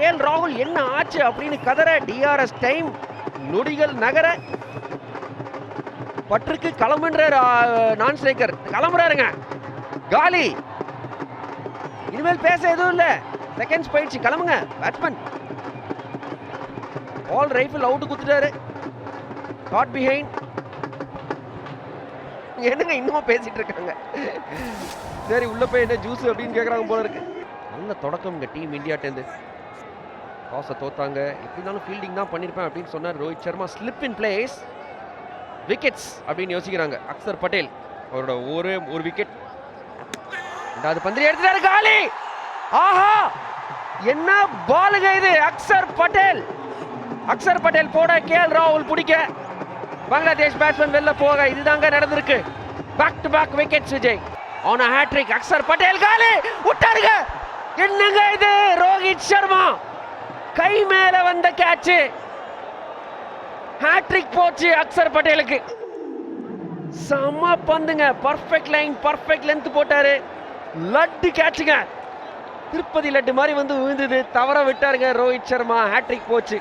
KL ராகுல் என்ன ஆச்சு அப்படின்னு கதற டிஆர்எஸ் டைம் நொடிகள் நகர பற்றுக்கு கிளம்புன்ற நான் ஸ்ட்ரைக்கர் கிளம்புறாருங்க. காலி. இனிமேல் பேச எதுவும் இல்ல. செகண்ட்ஸ் போயிடுச்சு. கிளம்புங்க. பேட்ஸ்மேன் ஆல் ரைஃபிள் அவுட் குத்துட்டாரு. காட் பிஹைண்ட் என்னங்க இன்னும் பேசிட்டு இருக்காங்க? சரி உள்ள போய் என்ன ஜூஸ் அப்படின்னு கேட்கறாங்க போல இருக்கு. நல்ல தொடக்கம் இங்க டீம் இந்தியாட்டேருந்து டாஸை தோத்தாங்க. எப்படி இருந்தாலும் ஃபீல்டிங் தான் பண்ணியிருப்பேன் அப்படின்னு சொன்னார் Rohit Sharma. Slip in place wickets அப்படின்னு யோசிக்கிறாங்க. அக்சர் பட்டேல் அவரோட ஒரு ஒரு விக்கெட் ரெண்டாவது பந்திரி எடுத்துட்டாரு காலி! ஆஹா! என்ன பாலுங்க இது? அக்சர் பட்டேல்! அக்சர் பட்டேல் போட கேஎல் ராகுல் பிடிக்க. பங்களாதேஷ் பேட்ஸ்மேன் வெளில போக இதுதாங்க நடந்திருக்கு. Back to back wickets Vijay. On hat trick Axar Patel காலி! விட்டாருங்க! என்னங்க இது? ரோஹித் சர்மா! கை மேல வந்த கேட்ச் ஹேட்ரிக் போச்சு அக்சர் பட்டேலுக்கு. செம்ம பந்துங்க. பர்ஃபெக்ட் லைன் பர்ஃபெக்ட் லென்த் போட்டாரு. லட்டு கேட்சுங்க திருப்பதி லட்டு மாதிரி வந்து விழுந்தது. தவற விட்டாருங்க ரோஹித் சர்மா. ஹேட்ரிக் போச்சு.